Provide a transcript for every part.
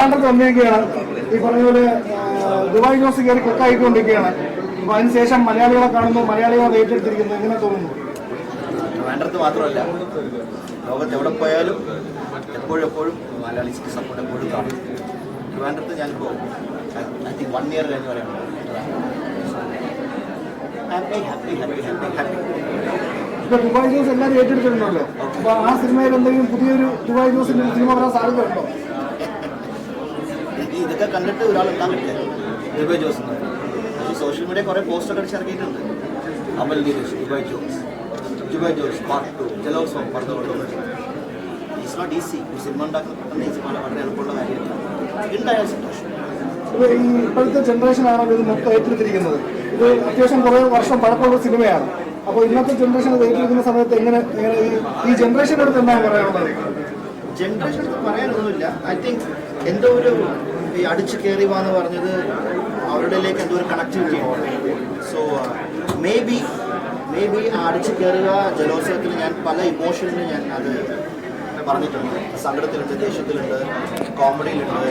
വന്നിരിക്കുകയാണ് ഈ പറഞ്ഞ പോലെ ദുബായ് ന്യൂസ് കയറി കൊക്കായിക്കൊണ്ടിരിക്കുകയാണ് അപ്പൊ അതിനുശേഷം മലയാളികളെ കാണുമ്പോൾ മലയാളികളെ ഏറ്റെടുത്തിരിക്കുന്നത് എങ്ങനെ തോന്നുന്നു? വേണ്ടത് മാത്രമല്ല ലോകത്ത് എവിടെ പോയാലും എപ്പോഴും എപ്പോഴും മലയാളീസിക്ക് സപ്പോർട്ട് എപ്പോഴും കാണും. വേണ്ടത് ഞാനിപ്പോൾ ഐ തിങ്ക് വൺ ഇയർ കഴിഞ്ഞ് പറയാം happy happy happy happy happy ഇപ്പൊ ദുബായ് ജോസ് എല്ലാവരും ഏറ്റെടുത്തിട്ടുണ്ടല്ലോ. അപ്പൊ ആ സിനിമയിൽ എന്തെങ്കിലും പുതിയൊരു ദുബായ് ജോസിന്റെ സിനിമ വരാൻ സാധ്യത ഇതൊക്കെ കണ്ടിട്ട് ഒരാൾ എത്താൻ പറ്റില്ല. ദുബായ് ജോസ് പക്ഷേ സോഷ്യൽ മീഡിയ കുറേ അടിച്ച് ഇറക്കിയിട്ടുണ്ട്. Amal Dinesh Dubai Jose. Dubai Jose part two Jalolsavam പറഞ്ഞു ഇറ്റ്സ് നോട്ട് ഈസി ഒരു സിനിമ ഉണ്ടാക്കുന്ന ഈസി വളരെ എളുപ്പമുള്ള കാര്യമില്ല ഉണ്ടായ സന്തോഷം. ഇപ്പോഴത്തെ ജനറേഷൻ ആണല്ലോ ഇത് മൊത്തം ഏറ്റെടുത്തിരിക്കുന്നത്. ഇത് അത്യാവശ്യം കുറെ വർഷം പഴക്കമുള്ള സിനിമയാണ് അപ്പോൾ ഇന്നത്തെ ജനറേഷൻ ഇത് ഏറ്റെടുക്കുന്ന സമയത്ത് എങ്ങനെ എങ്ങനെ ഈ- ഈ ജനറേഷന്റെ അടുത്ത് എന്താണ് പറയാനുള്ളത്? ജനറേഷൻ പറയാനൊന്നുമില്ല ഐ തിങ്ക് എന്തോ ഒരു ഈ അടിച്ചു കയറി വാന്ന് പറഞ്ഞത് അവരുടെയിലേക്ക് എന്തോ ഒരു connectivity so maybe maybe ആ അടിച്ചു കയറുക ജലോത്സവത്തിൽ ഞാൻ പല ഇമോഷനിലും ഞാൻ അത് പറഞ്ഞിട്ടുണ്ട്. സങ്കടത്തിലുണ്ട് ദേഷ്യത്തിലുണ്ട് കോമഡിയിലുണ്ട്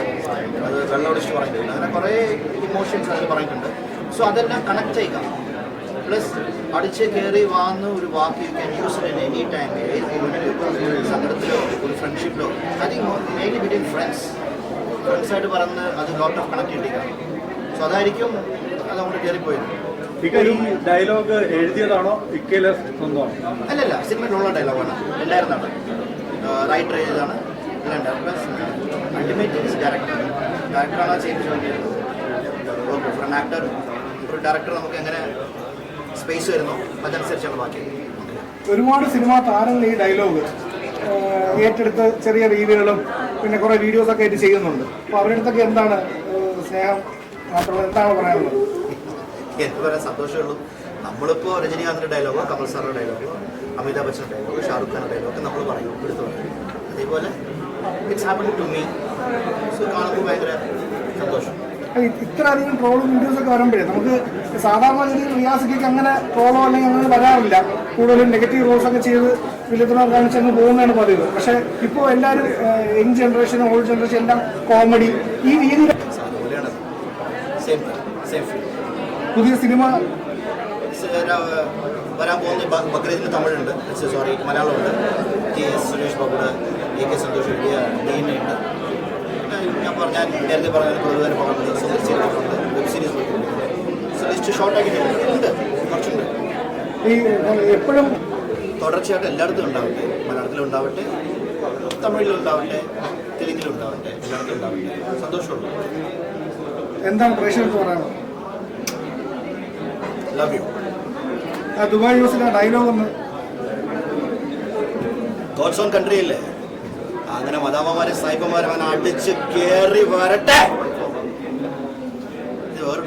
അത് വെള്ളമടിച്ച് പറഞ്ഞിട്ടുണ്ട്. അങ്ങനെ കുറേ ഇമോഷൻസ് അതിൽ പറഞ്ഞിട്ടുണ്ട്. സോ അതെല്ലാം കണക്ട് ചെയ്യുക. പ്ലസ് അടിച്ച് കയറി വാന്ന് ഒരു വാക്ക് you can use in any time ഏത് സങ്കടത്തിലോ ഒരു ഫ്രണ്ട്ഷിപ്പിലോ I think mainly between friends ഫ്രണ്ട്സായിട്ട് പറഞ്ഞ് അത് ലോട്ട് ഓഫ് കണക്ടിവിറ്റി സോ അതായിരിക്കും അതങ്ങോട്ട് കയറിപ്പോയത്. ഇക്ക ഈ ഡയലോഗ് എഴുതിയതാണോ? അല്ലല്ല സിനിമയിലുള്ള ഡയലോഗാണ്. ഉണ്ടായിരുന്നാണ് റൈറ്റർ ഡയറക്ടർ ഡയറക്ടറാണ് ആൻ ആക്ടർ ഒരു ഡയറക്ടർ നമുക്ക് എങ്ങനെ സ്പേസ് വരുന്നു അതനുസരിച്ചാണ് ബാക്കി. ഒരുപാട് സിനിമാ താരങ്ങൾ ഈ ഡയലോഗ് ഏറ്റെടുത്ത് ചെറിയ വീഡിയോകളും പിന്നെ കുറെ വീഡിയോസ് ഒക്കെ ആയിട്ട് ചെയ്യുന്നുണ്ട്. അപ്പോൾ അവരുടെ എന്താണ് സ്നേഹം മാത്രമല്ല എന്താണ് പറയാനുള്ളത്? എന്ത് പറയാൻ സന്തോഷമേ ഉള്ളൂ. നമ്മളിപ്പോൾ രജനീകാന്തിന്റെ ഡയലോഗോ കമൽ സാറിന്റെ ഡയലോഗോ അമിതാഭ് ബച്ചന്റെ ഡയലോഗോ ഷാറുഖ് ഖാന്റെ ഡയലോഗോ ഒക്കെ നമ്മൾ പറയും എടുത്തു പറയും. അതേപോലെ ഇറ്റ്സ് ടു മീ സോ കാണുമ്പോൾ ഭയങ്കര സന്തോഷം. ഇ- ഇത്രയധികം ട്രോളും വീഡിയോസ് ഒക്കെ വരുമ്പോഴേ നമുക്ക് സാധാരണ രീതിയിൽ റിയാസിക്ക് അങ്ങനെ ട്രോളോ അല്ലെങ്കിൽ അങ്ങനെ വരാറില്ല. കൂടുതലും നെഗറ്റീവ് റോൾസ് ഒക്കെ ചെയ്ത് വില്ലത്തിനോ കാണിച്ച് അങ്ങ് പോകുന്നതാണ് പതിവ്. പക്ഷെ ഇപ്പോൾ എല്ലാവരും യങ് ജനറേഷൻ ഓൾഡ് ജനറേഷൻ എല്ലാം കോമഡി ഈ രീതിയിൽ പുതിയ സിനിമ വരാൻ പോകുന്ന ബക്രീദിന് തമിഴുണ്ട്. സോറി മലയാളമുണ്ട്. കെ എസ് സുരേഷ് ബാബുണ്ട് എ കെ സന്തോഷ് ഉണ്ട് ഞാൻ പറഞ്ഞ നേരത്തെ പറഞ്ഞ പൊതുവരെ പറഞ്ഞത് Sundar series web series list short ആക്കിയിട്ടുണ്ട് ഉണ്ട്. കുറച്ചുണ്ട്. എപ്പോഴും തുടർച്ചയായിട്ട് എല്ലായിടത്തും ഉണ്ടാവട്ടെ. മലയാളത്തിലും ഉണ്ടാവട്ടെ. തമിഴിലും ഉണ്ടാവട്ടെ. തെലുങ്കിലും ഉണ്ടാവട്ടെ. എല്ലായിടത്തും ഉണ്ടാവട്ടെ. സന്തോഷമുണ്ട്. എന്താണ് പ്രേക്ഷകർക്ക് പറയാനുള്ളത്? ലവ് യു ദുബായ് ന്യൂസിലെ ഡയലോഗ് ഒന്ന് ഗോഡ്സ് ഓൺ കൺട്രി അല്ലേ? അങ്ങനെ മദാമ്മമാരെ സായിപ്പന്മാരെ അവൻ അടിച്ച് കേറി വരട്ടെ. ഇത് വേറെ